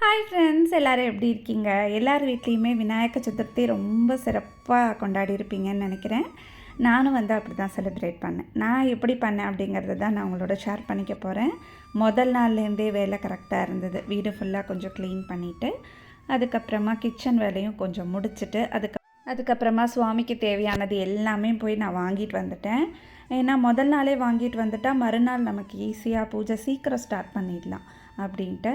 Hi friends எல்லோரும் எப்படி இருக்கீங்க? எல்லார் வீட்லேயுமே விநாயக சதுர்த்தி ரொம்ப சிறப்பாக கொண்டாடி இருப்பீங்கன்னு நினைக்கிறேன். நானும் வந்து அப்படி தான் செலிப்ரேட் பண்ணேன். நான் எப்படி பண்ணேன் அப்படிங்கிறத தான் நான் உங்களோட ஷேர் பண்ணிக்க போகிறேன் முதல் நாள்லேருந்தே வேலை கரெக்டாக இருந்தது. வீடு ஃபுல்லாக கொஞ்சம் க்ளீன் பண்ணிவிட்டு அதுக்கப்புறமா கிச்சன் வேலையும் கொஞ்சம் முடிச்சுட்டு அதுக்கு அதுக்கப்புறமா சுவாமிக்கு தேவையானது எல்லாமே போய் நான் வாங்கிட்டு வந்துட்டேன். ஏன்னா முதல் நாளே வாங்கிட்டு வந்துட்டால் மறுநாள் நமக்கு ஈஸியாக பூஜை சீக்கிரம் ஸ்டார்ட் பண்ணிடலாம் அப்படின்ட்டு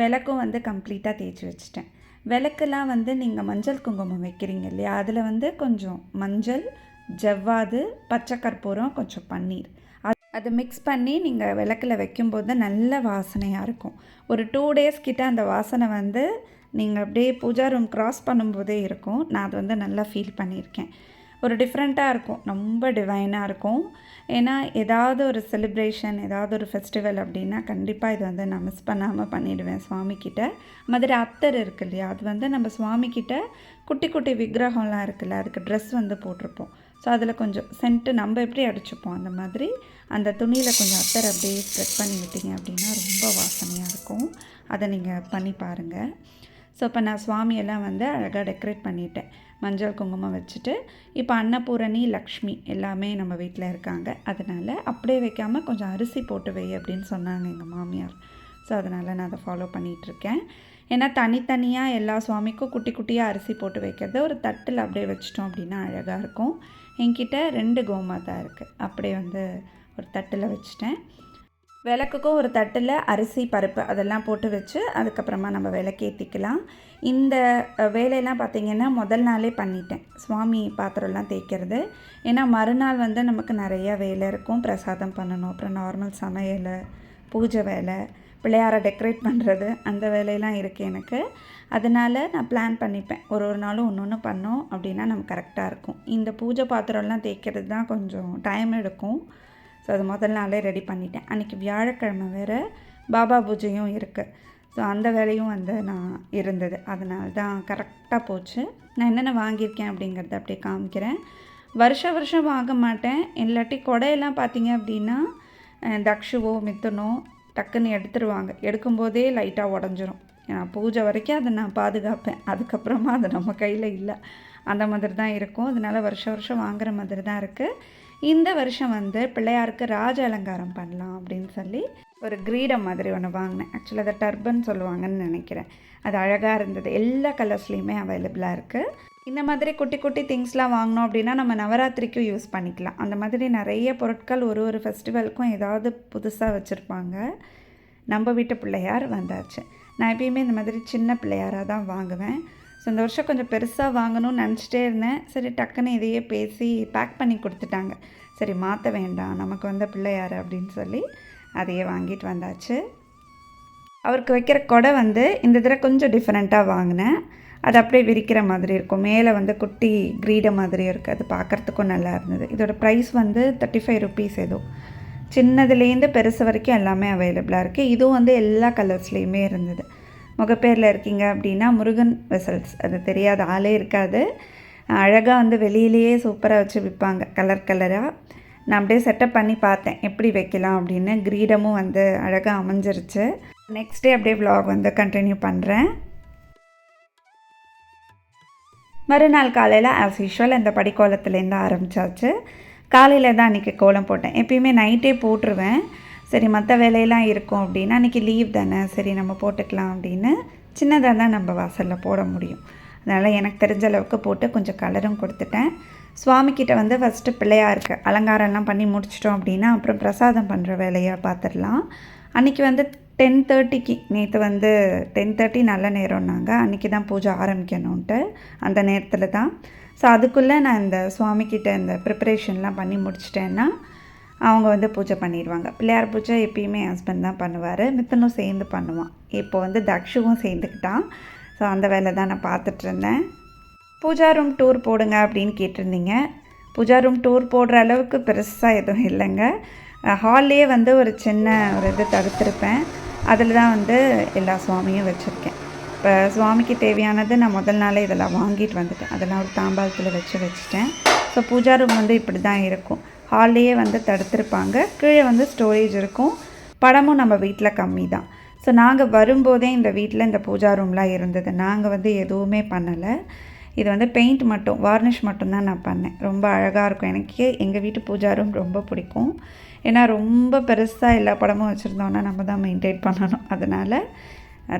விளக்கும் வந்து கம்ப்ளீட்டாக தேய்ச்சி வச்சுட்டேன். விளக்கெல்லாம் வந்து நீங்கள் மஞ்சள் குங்குமம் வைக்கிறீங்க இல்லையா? அதில் வந்து கொஞ்சம் மஞ்சள் ஜவ்வாது பச்சை கற்பூரம் கொஞ்சம் பன்னீர். அது அதை மிக்ஸ் பண்ணி நீங்கள் விளக்கில் வைக்கும்போது நல்ல வாசனையாக இருக்கும். ஒரு டூ டேஸ் கிட்ட அந்த வாசனை வந்து நீங்கள் அப்படியே பூஜா ரூம் க்ராஸ் பண்ணும்போதே இருக்கும். நான் அது வந்து நல்லா ஃபீல் பண்ணியிருக்கேன். ஒரு டிஃப்ரெண்ட்டாக இருக்கும். ரொம்ப டிவைனாக இருக்கும். ஏன்னா ஏதாவது ஒரு செலிப்ரேஷன் ஏதாவது ஒரு ஃபெஸ்டிவல் அப்படின்னா கண்டிப்பாக இது வந்து நான் மிஸ் பண்ணாமல் பண்ணிவிடுவேன் சுவாமிக்கிட்ட மதுரை அத்தர் இருக்கு இல்லையா? அது வந்து நம்ம சுவாமிக்கிட்ட குட்டி குட்டி விக்கிரகம்லாம் இருக்குல்ல அதுக்கு ட்ரெஸ் வந்து போட்டிருப்போம். ஸோ அதில் கொஞ்சம் சென்ட்டு நம்ம எப்படி அடிச்சுப்போம்? அந்த மாதிரி அந்த துணியில் கொஞ்சம் அத்தர் அப்படியே ஸ்ப்ரெட் பண்ணி விட்டீங்க அப்படின்னா ரொம்ப வாசனையாக இருக்கும். அதை நீங்கள் பண்ணி பாருங்கள் ஸோ இப்போ நான் சுவாமியெல்லாம் வந்து அழகாக டெக்கரேட் பண்ணிட்டேன். மஞ்சள் குங்குமம் வச்சுட்டு இப்போ அன்னபூரணி லக்ஷ்மி எல்லாமே நம்ம வீட்டில் இருக்காங்க. அதனால் அப்படியே வைக்காமல் கொஞ்சம் அரிசி போட்டு வை அப்படின்னு சொன்னாங்க எங்கள் மாமியார். ஸோ அதனால் நான் அதை ஃபாலோ பண்ணிகிட்ருக்கேன் ஏன்னா தனித்தனியாக எல்லா சுவாமிக்கும் குட்டி குட்டியாக அரிசி போட்டு வைக்கிறது ஒரு தட்டில் அப்படியே வச்சிட்டோம் அப்படின்னா அழகாக இருக்கும். என்கிட்ட ரெண்டு கோமாதா இருக்குது அப்படியே வந்து ஒரு தட்டில் வச்சுட்டேன். விளக்குக்கும் ஒரு தட்டில் அரிசி பருப்பு அதெல்லாம் போட்டு வச்சு அதுக்கப்புறமா நம்ம விளக்கேற்றிக்கலாம் இந்த வேலையெல்லாம் பார்த்திங்கன்னா முதல் நாளே பண்ணிட்டேன். சுவாமி பாத்திரம்லாம் தேய்க்கிறது. ஏன்னா மறுநாள் வந்து நமக்கு நிறையா வேலை இருக்கும். பிரசாதம் பண்ணணும். அப்புறம் நார்மல் சமையல் பூஜை வேலை பிள்ளையாரை டெக்கரேட் பண்ணுறது அந்த வேலையெல்லாம் இருக்குது எனக்கு. அதனால் நான் பிளான் பண்ணிப்பேன். ஒரு ஒரு நாளும் ஒன்று ஒன்று பண்ணோம் அப்படின்னா நம்ம கரெக்டாக இருக்கும். இந்த பூஜை பாத்திரம்லாம் தேய்க்கிறது தான் கொஞ்சம் டைம் எடுக்கும். ஸோ அது முதல் நாளே ரெடி பண்ணிட்டேன். அன்றைக்கி வியாழக்கிழமை வேறு பாபா பூஜையும் இருக்குது ஸோ அந்த வேலையும் வந்து நான் இருந்தது. அதனால தான் கரெக்டாக போச்சு. நான் என்னென்ன வாங்கியிருக்கேன் அப்படிங்கிறத அப்படியே காமிக்கிறேன். வருஷ வருஷம் வாங்க மாட்டேன். இல்லாட்டி கொடையெல்லாம் பார்த்தீங்க அப்படின்னா தக்ஷுவோ மித்தனோ டக்குன்னு எடுத்துருவாங்க. எடுக்கும்போதே லைட்டாக உடஞ்சிரும். ஏன்னா பூஜை வரைக்கும் அதை நான் பாதுகாப்பேன். அதுக்கப்புறமா அது நம்ம கையில் இல்லை. அந்த மாதிரி தான் இருக்கும். அதனால் வருஷம் வருஷம் வாங்குற மாதிரி தான் இருக்குது இந்த வருஷம் வந்து பிள்ளையாருக்கு ராஜ அலங்காரம் பண்ணலாம் அப்படின்னு சொல்லி ஒரு கிரீடம் மாதிரி ஒன்று வாங்கினேன். ஆக்சுவலாக அதை டர்பன் சொல்லுவாங்கன்னு நினைக்கிறேன். அது அழகாக இருந்தது. எல்லா கலர்ஸ்லேயுமே அவைலபிளாக இருக்குது இந்த மாதிரி குட்டி குட்டி திங்ஸ்லாம் வாங்கினோம் அப்படின்னா நம்ம நவராத்திரிக்கும் யூஸ் பண்ணிக்கலாம். அந்த மாதிரி நிறைய பொருட்கள் ஒரு ஒரு ஃபெஸ்டிவலுக்கும் ஏதாவது புதுசாக வச்சுருப்பாங்க. நம்ம வீட்டு பிள்ளையார் வந்தாச்சு. நான் எப்பயுமே இந்த மாதிரி சின்ன பிள்ளையாராக தான் வாங்குவேன். ஸோ இந்த வருஷம் கொஞ்சம் பெருசாக வாங்கணும்னு நினச்சிட்டே இருந்தேன். சரி டக்குன்னு இதையே பேசி பேக் பண்ணி கொடுத்துட்டாங்க. சரி மாற்ற வேண்டாம். நமக்கு வந்த பிள்ளையார் அப்படின்னு சொல்லி அதையே வாங்கிட்டு வந்தாச்சு. அவருக்கு வைக்கிற கொடை வந்து இந்த தடவை கொஞ்சம் டிஃப்ரெண்ட்டாக வாங்கினேன். அது அப்படியே விரிக்கிற மாதிரி இருக்கும். மேலே வந்து குட்டி கிரீட மாதிரி இருக்குது அது பார்க்குறதுக்கும் நல்லா இருந்தது. இதோட ப்ரைஸ் வந்து தேர்ட்டி ஃபைவ் ருபீஸ் ஏதோ. சின்னதுலேருந்து பெருசு வரைக்கும் எல்லாமே அவைலபிளாக இருக்குது இதுவும் வந்து எல்லா கலர்ஸ்லேயுமே இருந்தது. முகப்பேரில் இருக்கீங்க அப்படின்னா முருகன் வெசல்ஸ். அது தெரியாத ஆளே இருக்காது. அழகாக வந்து வெளியிலேயே சூப்பராக வச்சு விற்பாங்க கலர் கலராக நான் அப்படியே செட்டப் பண்ணி பார்த்தேன். எப்படி வைக்கலாம் அப்படின்னு. கிரீடமும் வந்து அழகாக அமைஞ்சிருச்சு. நெக்ஸ்ட் டே அப்படியே வ்ளாக் வந்து கண்டினியூ பண்ணுறேன் மறுநாள் காலையில் ஆஸ் யூஷுவல் இந்த படிக்கோலத்துலேருந்து ஆரம்பித்தாச்சு காலையில் தான் அன்றைக்கி கோலம் போட்டேன். எப்பயுமே நைட்டே போட்டுருவேன். சரி மற்ற வேலையெல்லாம் இருக்கும் அப்படின்னா அன்றைக்கி லீவ் தானே சரி நம்ம போட்டுக்கலாம் அப்படின்னு சின்னதாக தான் நம்ம வாசலில் போட முடியும். அதனால் எனக்கு தெரிஞ்ச அளவுக்கு போட்டு கொஞ்சம் கலரும் கொடுத்துட்டேன். சுவாமிக்கிட்ட வந்து ஃபஸ்ட்டு பிள்ளையாருக்கு அலங்காரம்லாம் பண்ணி முடிச்சிட்டோம் அப்படின்னா அப்புறம் பிரசாதம் பண்ணுற வேலையாக பார்த்துடலாம் அன்றைக்கி வந்து டென் தேர்ட்டிக்கு நேற்று வந்து டென் தேர்ட்டி நல்ல நேரம்னாங்க அன்றைக்கி தான் பூஜை ஆரம்பிக்கணுன்ட்டு அந்த நேரத்தில் தான். ஸோ அதுக்குள்ளே நான் இந்த சுவாமிக்கிட்ட இந்த ப்ரிப்பரேஷன்லாம் பண்ணி முடிச்சிட்டேன்னா அவங்க வந்து பூஜை பண்ணிடுவாங்க. பிள்ளையார் பூஜை எப்பயுமே ஹஸ்பண்ட் தான் பண்ணுவார். மித்தனும் சேர்ந்து பண்ணுவான். இப்போ வந்து தக்ஷுவும் சேர்ந்துக்கிட்டான். ஸோ அந்த வேலை தான் நான் பார்த்துட்ருந்தேன் பூஜா ரூம் டூர் போடுங்க அப்படின்னு கேட்டிருந்தீங்க. பூஜா ரூம் டூர் போடுற அளவுக்கு பெருசாக எதுவும் இல்லைங்க. ஹால்லேயே வந்து ஒரு சின்ன ஒரு இது தடுத்திருப்பேன். அதில் தான் வந்து எல்லா சுவாமியும் வச்சுருக்கேன். இப்போ சுவாமிக்கு தேவையானது நான் முதல் நாளே இதெல்லாம் வாங்கிட்டு வந்துட்டேன். அதெல்லாம் ஒரு தாம்பாளத்தில் வச்சு வச்சுட்டேன். ஸோ பூஜா ரூம் வந்து இப்படி தான் இருக்கும். ஹால்லேயே வந்து தடுத்திருப்பாங்க. கீழே வந்து ஸ்டோரேஜ் இருக்கும். படமும் நம்ம வீட்டில் கம்மி தான் ஸோ நாங்கள் வரும்போதே இந்த வீட்டில் இந்த பூஜா ரூம்லாம் இருந்தது. நாங்கள் வந்து எதுவுமே பண்ணலை. இது வந்து பெயிண்ட் மட்டும் வார்னிஷ் மட்டும்தான் நான் பண்ணேன். ரொம்ப அழகாக இருக்கும். எனக்கு எங்கள் வீட்டு பூஜா ரூம் ரொம்ப பிடிக்கும். ஏன்னா ரொம்ப பெருசாக எல்லா படமும் வச்சுருந்தோன்னா நம்ம தான் மெயின்டைன் பண்ணணும். அதனால்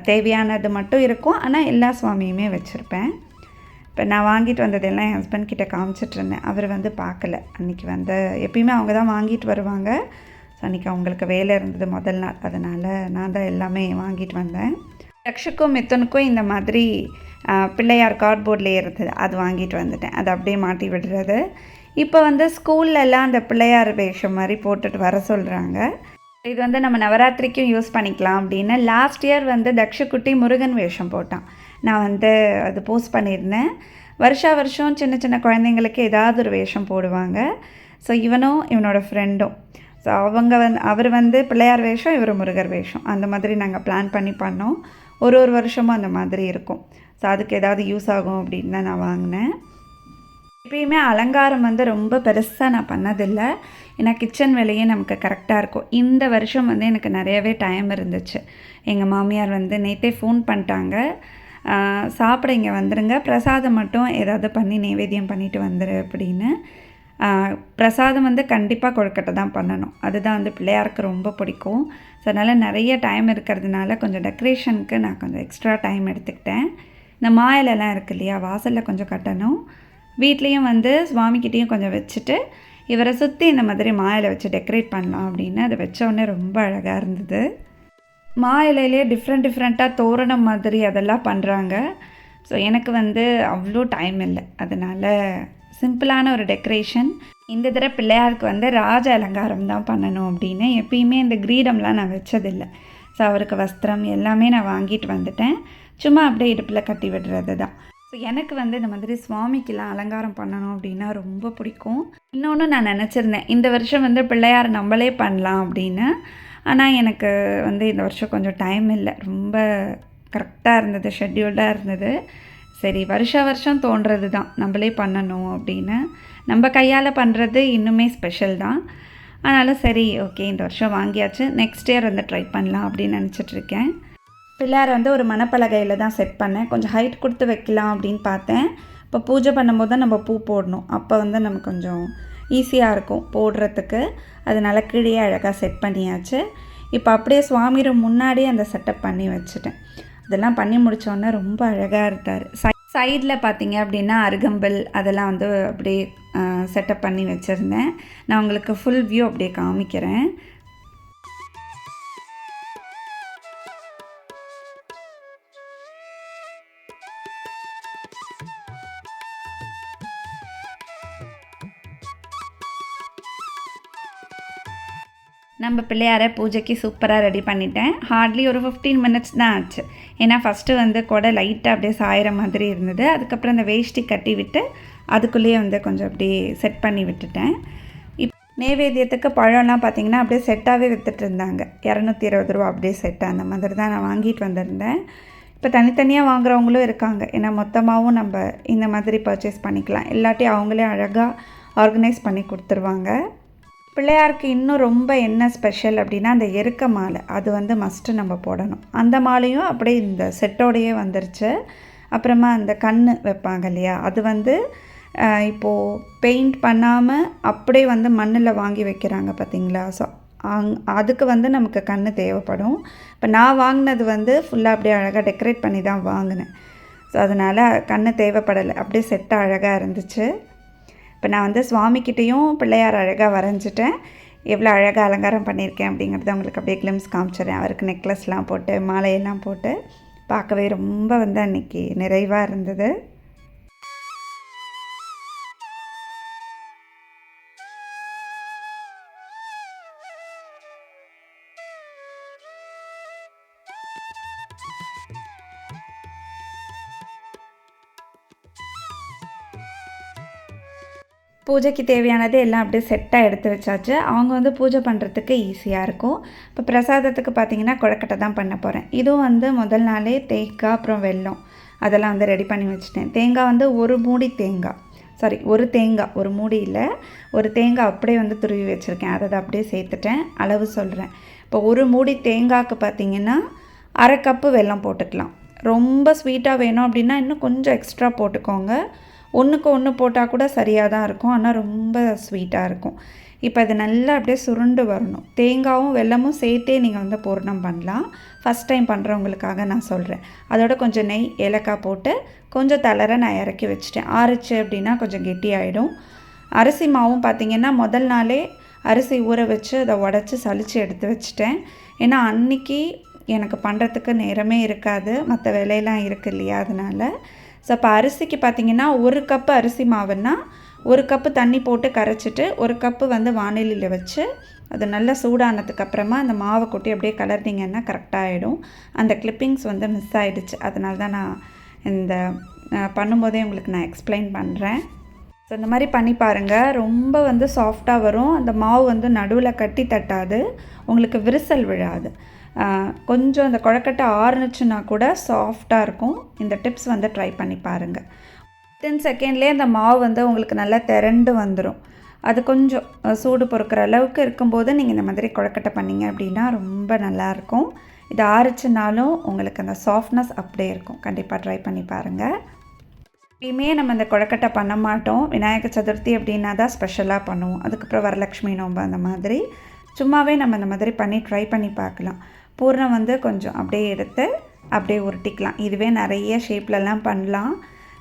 தேவையானது மட்டும் இருக்கும். ஆனால் எல்லா சுவாமியுமே வச்சுருப்பேன். இப்போ நான் வாங்கிட்டு வந்ததெல்லாம் என் ஹஸ்பண்ட் கிட்டே காமிச்சிட்ருந்தேன். அவர் வந்து பார்க்கல. அன்றைக்கி வந்து எப்பயுமே அவங்க தான் வாங்கிட்டு வருவாங்க. ஸோ அன்றைக்கி அவங்களுக்கு வேலை இருந்தது முதல் நாள். அதனால் நான் தான் எல்லாமே வாங்கிட்டு வந்தேன். லக்ஷுக்கும் மித்தனுக்கும் இந்த மாதிரி பிள்ளையார் கார்ட்போர்டில் இருந்தது அது வாங்கிட்டு வந்துட்டேன். அது அப்படியே மாட்டி விடுறது. இப்போ வந்து ஸ்கூல்லலாம் அந்த பிள்ளையார் வேஷம் மாதிரி போட்டுட்டு வர சொல்கிறாங்க இது வந்து நம்ம நவராத்திரிக்கும் யூஸ் பண்ணிக்கலாம் அப்படின்னு. லாஸ்ட் இயர் வந்து தக்ஷகுட்டி முருகன் வேஷம் போட்டான். நான் வந்து அது போஸ்ட் பண்ணியிருந்தேன். வருஷா வருஷம் சின்ன சின்ன குழந்தைங்களுக்கு ஏதாவது ஒரு வேஷம் போடுவாங்க. ஸோ இவனும் இவனோட ஃப்ரெண்டும் ஸோ அவங்க வந்து அவர் வந்து பிள்ளையார் வேஷம் இவர் முருகர் வேஷம். அந்த மாதிரி நாங்கள் பிளான் பண்ணி பண்ணோம். ஒரு ஒரு வருஷமும் அந்த மாதிரி இருக்கும். ஸோ அதுக்கு ஏதாவது யூஸ் ஆகும் அப்படின்னு தான் நான் வாங்கினேன். எப்பயுமே அலங்காரம் வந்து ரொம்ப பெருசாக நான் பண்ணதில்லை. ஏன்னா கிச்சன் வேலையே நமக்கு கரெக்டாக இருக்கும். இந்த வருஷம் வந்து எனக்கு நிறையவே டைம் இருந்துச்சு. எங்கள் மாமியார் வந்து நேற்றே ஃபோன் பண்ணிட்டாங்க. சாப்பிட இங்கே வந்துடுங்க பிரசாதம் மட்டும் ஏதாவது பண்ணி நைவேத்தியம் பண்ணிட்டு வந்துரு அப்படின்னு. பிரசாதம் வந்து கண்டிப்பாக கொழுக்கட்டை தான் பண்ணணும். அதுதான் வந்து பிள்ளையாருக்கு ரொம்ப பிடிக்கும். ஸோ அதனால் நிறைய டைம் இருக்கிறதுனால கொஞ்சம் டெக்கரேஷனுக்கு நான் கொஞ்சம் எக்ஸ்ட்ரா டைம் எடுத்துக்கிட்டேன். இந்த மாயிலெல்லாம் இருக்கு இல்லையா வாசலில் கொஞ்சம் கட்டணும். வீட்லேயும் வந்து சுவாமிக்கிட்டேயும் கொஞ்சம் வச்சுட்டு இவரை சுற்றி இந்த மாதிரி மாயில வச்சு டெக்கரேட் பண்ணலாம் அப்படின்னு. அதை வச்சோடனே ரொம்ப அழகாக இருந்தது. மா இலையிலே டிஃப்ரெண்ட் டிஃப்ரெண்ட்டாக தோரணம் மாதிரி அதெல்லாம் பண்ணுறாங்க ஸோ எனக்கு வந்து அவ்வளோ டைம் இல்லை. அதனால் சிம்பிளான ஒரு டெக்கரேஷன் இந்த தடவை பிள்ளையாருக்கு வந்து ராஜ அலங்காரம் தான் பண்ணணும் அப்படின்னு எப்பயுமே இந்த கிரீடம்லாம் நான் வச்சதில்லை. ஸோ அவருக்கு வஸ்திரம் எல்லாமே நான் வாங்கிட்டு வந்துட்டேன். சும்மா அப்படியே இடுப்பில் கட்டி விடுறது தான். ஸோ எனக்கு வந்து இந்த மாதிரி சுவாமிக்கெலாம் அலங்காரம் பண்ணணும் அப்படின்னா ரொம்ப பிடிக்கும். இன்னொன்று நான் நினச்சிருந்தேன். இந்த வருஷம் வந்து பிள்ளையார் நம்மளே பண்ணலாம் அப்படின்னு. ஆனால் எனக்கு வந்து இந்த வருஷம் கொஞ்சம் டைம் இல்லை. ரொம்ப கரெக்டாக இருந்தது ஷெட்யூல்டாக இருந்தது. சரி வருஷ வருஷம் தோன்றது தான். நம்மளே பண்ணணும் அப்படின்னு. நம்ம கையால் பண்ணுறது இன்னுமே ஸ்பெஷல் தான். ஆனாலும் சரி ஓகே இந்த வருஷம் வாங்கியாச்சு. நெக்ஸ்ட் இயர் வந்து ட்ரை பண்ணலாம் அப்படின்னு நினச்சிட்ருக்கேன் பிள்ளையார் வந்து ஒரு மணப்பலகையில் தான் செட் பண்ணேன். கொஞ்சம் ஹைட் கொடுத்து வைக்கலாம் அப்படின்னு பார்த்தேன். இப்போ பூஜை பண்ணும்போது தான் நம்ம பூ போடணும். அப்போ வந்து நமக்கு கொஞ்சம் ஈஸியாக இருக்கும் போடுறதுக்கு. அதனால கீழே அழகாக செட் பண்ணியாச்சு. இப்போ அப்படியே சுவாமி room முன்னாடியே அந்த செட்டப் பண்ணி வச்சுட்டேன். அதெல்லாம் பண்ணி முடித்தோடனே ரொம்ப அழகாக இருந்தார் சைடில் பார்த்தீங்க அப்படின்னா அருகம்பல் அதெல்லாம் வந்து அப்படியே செட்டப் பண்ணி வச்சுருந்தேன். நான் உங்களுக்கு ஃபுல் வியூ அப்படியே காமிக்கிறேன். நம்ம பிள்ளையாரை பூஜைக்கு சூப்பராக ரெடி பண்ணிட்டேன். ஹார்ட்லி ஒரு ஃபிஃப்டீன் மினிட்ஸ் தான் ஆச்சு. ஏன்னா ஃபஸ்ட்டு வந்து கொடை லைட்டாக அப்படியே சாயிற மாதிரி இருந்தது. அதுக்கப்புறம் அந்த வேஷ்டி கட்டி விட்டு அதுக்குள்ளேயே வந்து கொஞ்சம் அப்படியே செட் பண்ணி விட்டுட்டேன். இப் நைவேத்தியத்துக்கு பழம்லாம் பார்த்திங்கன்னா அப்படியே செட்டாகவே வித்துட்டு இருந்தாங்க. இரநூத்தி இருபது ரூபா அப்படியே செட்டு அந்த மாதிரி தான் நான் வாங்கிட்டு வந்திருந்தேன். இப்போ தனித்தனியாக வாங்குறவங்களும் இருக்காங்க. ஏன்னா மொத்தமாகவும் நம்ம இந்த மாதிரி பர்ச்சேஸ் பண்ணிக்கலாம். இல்லாட்டி அவங்களே அழகாக ஆர்கனைஸ் பண்ணி கொடுத்துருவாங்க. பிள்ளையாருக்கு இன்னும் ரொம்ப என்ன ஸ்பெஷல் அப்படின்னா அந்த எருக்க மாலை. அது வந்து மஸ்ட்டு நம்ம போடணும். அந்த மாலையும் அப்படியே இந்த செட்டோடையே வந்துருச்சு. அப்புறமா அந்த கண் வைப்பாங்க இல்லையா? அது வந்து இப்போது பெயிண்ட் பண்ணாமல் அப்படியே வந்து மண்ணில் வாங்கி வைக்கிறாங்க பார்த்தீங்களா ஸோ அங் அதுக்கு வந்து நமக்கு கண் தேவைப்படும். இப்போ நான் வாங்கினது வந்து ஃபுல்லாக அப்படியே அழகாக டெக்கரேட் பண்ணி தான் வாங்கினேன். ஸோ அதனால் கண் தேவைப்படலை. அப்படியே செட்டாக அழகாக இருந்துச்சு. இப்போ நான் வந்து சுவாமிக்கிட்டேயும் பிள்ளையார் அழகாக வரைஞ்சிட்டேன். எவ்வளோ அழகாக அலங்காரம் பண்ணியிருக்கேன் அப்படிங்கிறத உங்களுக்கு அப்படியே கிளிம்ஸ் காமிச்சிடுறேன். அவருக்கு நெக்லஸ்லாம் போட்டு மாலையெல்லாம் போட்டு பார்க்கவே ரொம்ப வந்து அன்றைக்கி நிறைவாக இருந்தது. பூஜைக்கு தேவையானது எல்லாம் அப்படியே செட்டாக எடுத்து வச்சாச்சு. அவங்க வந்து பூஜை பண்ணுறதுக்கு ஈஸியாக இருக்கும். இப்போ பிரசாதத்துக்கு பார்த்தீங்கன்னா கொழக்கட்டை தான் பண்ண போகிறேன் இதுவும் வந்து முதல் நாளே தேங்காய் அப்புறம் வெல்லம். அதெல்லாம் வந்து ரெடி பண்ணி வச்சுட்டேன். தேங்காய் வந்து ஒரு மூடி தேங்காய். சாரி ஒரு தேங்காய். ஒரு மூடி இல்லை. ஒரு தேங்காய் அப்படியே வந்து துருவி வச்சுருக்கேன். அதை அப்படியே சேர்த்துட்டேன். அளவு சொல்கிறேன் இப்போ ஒரு மூடி தேங்காய்க்கு பார்த்தீங்கன்னா அரை கப்பு வெல்லம் போட்டுக்கலாம். ரொம்ப ஸ்வீட்டாக வேணும் அப்படின்னா இன்னும் கொஞ்சம் எக்ஸ்ட்ரா போட்டுக்கோங்க. ஒன்றுக்கு ஒன்று போட்டால் கூட சரியாக தான் இருக்கும். ஆனால் ரொம்ப ஸ்வீட்டாக இருக்கும். இப்போ இது நல்லா அப்படியே சுருண்டு வரணும். தேங்காயும் வெல்லமும் சேர்த்தே நீங்கள் வந்து பூர்ணம் பண்ணலாம். ஃபஸ்ட் டைம் பண்ணுறவங்களுக்காக நான் சொல்கிறேன் அதோட கொஞ்சம் நெய் ஏலக்காய் போட்டு கொஞ்சம் தளர நான் இறக்கி வச்சுட்டேன். ஆறுச்சு அப்படின்னா கொஞ்சம் கெட்டியாயிடும். அரிசி மாவும் பார்த்திங்கன்னா முதல் நாளே அரிசி ஊற வச்சு அதை உடச்சி சலித்து எடுத்து வச்சுட்டேன். ஏன்னா அன்னைக்கு எனக்கு பண்ணுறதுக்கு நேரமே இருக்காது. மற்ற வேலையெல்லாம் இருக்குது இல்லையா? அதனால் ஸோ அப்போ அரிசிக்கு பார்த்திங்கன்னா ஒரு கப்பு அரிசி மாவுன்னா ஒரு கப்பு தண்ணி போட்டு கரைச்சிட்டு ஒரு கப்பு வந்து வானிலையில் வச்சு அது நல்லா சூடானதுக்கு அப்புறமா அந்த மாவை கொட்டி அப்படியே கலர்னிங்கன்னா கரெக்டாகிடும் அந்த கிளிப்பிங்ஸ் வந்து மிஸ் ஆகிடுச்சு அதனால தான் நான் இந்த பண்ணும்போதே உங்களுக்கு நான் எக்ஸ்பிளைன் பண்ணுறேன் ஸோ இந்த மாதிரி பண்ணி பாருங்கள் ரொம்ப வந்து சாஃப்டாக வரும். அந்த மாவு வந்து நடுவில் கட்டி தட்டாது. உங்களுக்கு விரிசல் விழாது. கொஞ்சம் அந்த குழக்கட்டை ஆறுனுச்சுன்னா கூட சாஃப்டாக இருக்கும். இந்த டிப்ஸ் வந்து ட்ரை பண்ணி பாருங்கள் டென் செகண்ட்லேயே அந்த மாவு வந்து உங்களுக்கு நல்லா திரண்டு வந்துடும் அது கொஞ்சம் சூடு பொறுக்கிற அளவுக்கு இருக்கும்போது நீங்கள் இந்த மாதிரி குழக்கட்டை பண்ணிங்க அப்படின்னா ரொம்ப நல்லாயிருக்கும் இது ஆறுச்சுனாலும் உங்களுக்கு அந்த சாஃப்ட்னஸ் அப்படியே இருக்கும். கண்டிப்பாக ட்ரை பண்ணி பாருங்கள் எப்பயுமே நம்ம இந்த குழக்கட்டை பண்ண மாட்டோம். விநாயகர் சதுர்த்தி அப்படின்னா தான் ஸ்பெஷலாக பண்ணுவோம். அதுக்கப்புறம் வரலட்சுமி நோம்பு அந்த மாதிரி. சும்மாவே நம்ம இந்த மாதிரி பண்ணி ட்ரை பண்ணி பார்க்கலாம். பூர்ணம் வந்து கொஞ்சம் அப்படியே எடுத்து அப்படியே உருட்டிக்கலாம். இதுவே நிறைய ஷேப்லலாம் பண்ணலாம்.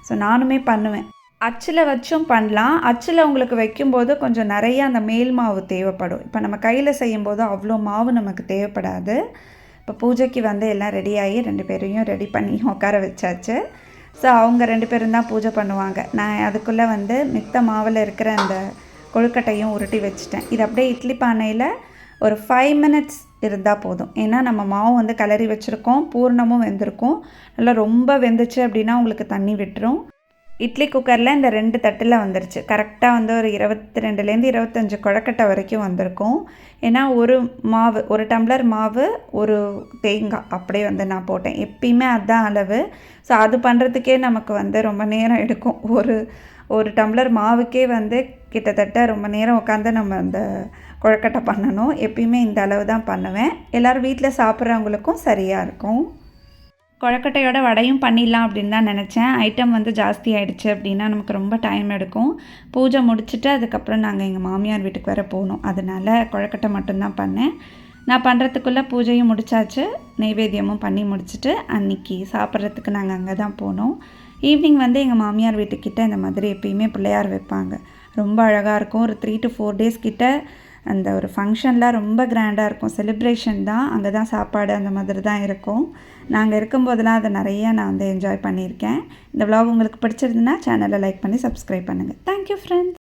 ஸோ நானுமே பண்ணுவேன். அச்சில் வச்சும் பண்ணலாம். அச்சில் உங்களுக்கு வைக்கும்போது கொஞ்சம் நிறைய அந்த மேல் மாவு தேவைப்படும். இப்போ நம்ம கையில் செய்யும்போது அவ்வளோ மாவு நமக்கு தேவைப்படாது. இப்போ பூஜைக்கு வந்து எல்லாம் ரெடியாகி ரெண்டு பேரையும் ரெடி பண்ணி உட்கார வச்சாச்சு. ஸோ அவங்க ரெண்டு பேரும் தான் பூஜை பண்ணுவாங்க. நான் அதுக்குள்ளே வந்து மித்த மாவில் இருக்கிற அந்த கொழுக்கட்டையும் உருட்டி வச்சுட்டேன். இது அப்படியே இட்லி பானையில் ஒரு ஃபைவ் மினிட்ஸ் இருந்தால் போதும். ஏன்னா நம்ம மாவு வந்து கலரி வச்சுருக்கோம் பூர்ணமும் வெந்திருக்கும். நல்லா ரொம்ப வெந்துச்சு அப்படின்னா உங்களுக்கு தண்ணி விட்டுரும். இட்லி குக்கரில் இந்த ரெண்டு தட்டில் வந்துருச்சு. கரெக்டாக வந்து ஒரு இருபத்தி ரெண்டுலேருந்து இருபத்தஞ்சி குழக்கட்டை வரைக்கும் வந்திருக்கும். ஏன்னா ஒரு மாவு ஒரு டம்ளர் மாவு ஒரு தேங்காய் அப்படியே வந்து நான் போட்டேன். எப்பயுமே அதுதான் அளவு. ஸோ அது பண்ணுறதுக்கே நமக்கு வந்து ரொம்ப நேரம் எடுக்கும். ஒரு ஒரு டம்ளர் மாவுக்கே வந்து கிட்டத்தட்ட ரொம்ப நேரம் உட்காந்து நம்ம அந்த கொழக்கட்டை பண்ணணும். எப்பயுமே இந்த அளவு தான் பண்ணுவேன். எல்லோரும் வீட்டில் சாப்பிட்றவங்களுக்கும் சரியாக இருக்கும். கொழக்கட்டையோட வடையும் பண்ணிடலாம் அப்படின்னு தான் நினச்சேன். ஐட்டம் வந்து ஜாஸ்தி ஆகிடுச்சு அப்படின்னா நமக்கு ரொம்ப டைம் எடுக்கும். பூஜை முடிச்சுட்டு அதுக்கப்புறம் நாங்கள் எங்கள் மாமியார் வீட்டுக்கு வேறு போகணும். அதனால் கொழக்கட்டை மட்டும்தான் பண்ணேன். நான் பண்ணுறதுக்குள்ளே பூஜையும் முடித்தாச்சு நெய்வேத்தியமும் பண்ணி முடிச்சுட்டு அன்றைக்கி சாப்பிட்றதுக்கு நாங்கள் அங்கே தான் போனோம். ஈவினிங் வந்து எங்கள் மாமியார் வீட்டுக்கிட்ட இந்த மாதிரி எப்பயுமே பிள்ளையார் வைப்பாங்க. ரொம்ப அழகாக இருக்கும். ஒரு த்ரீ டு ஃபோர் டேஸ் கிட்ட அந்த ஒரு ஃபங்க்ஷன்லாம் ரொம்ப கிராண்டாக இருக்கும். செலிப்ரேஷன் தான் அங்கே தான் சாப்பாடு அந்த மாதிரி தான் இருக்கும். நாங்கள் இருக்கும்போதெல்லாம் அதை நிறையா நான் வந்து என்ஜாய் பண்ணியிருக்கேன். இந்த விலாக் உங்களுக்கு பிடிச்சிருந்துன்னா சேனலை லைக் பண்ணி சப்ஸ்கிரைப் பண்ணுங்கள் தேங்க்யூ ஃப்ரெண்ட்ஸ்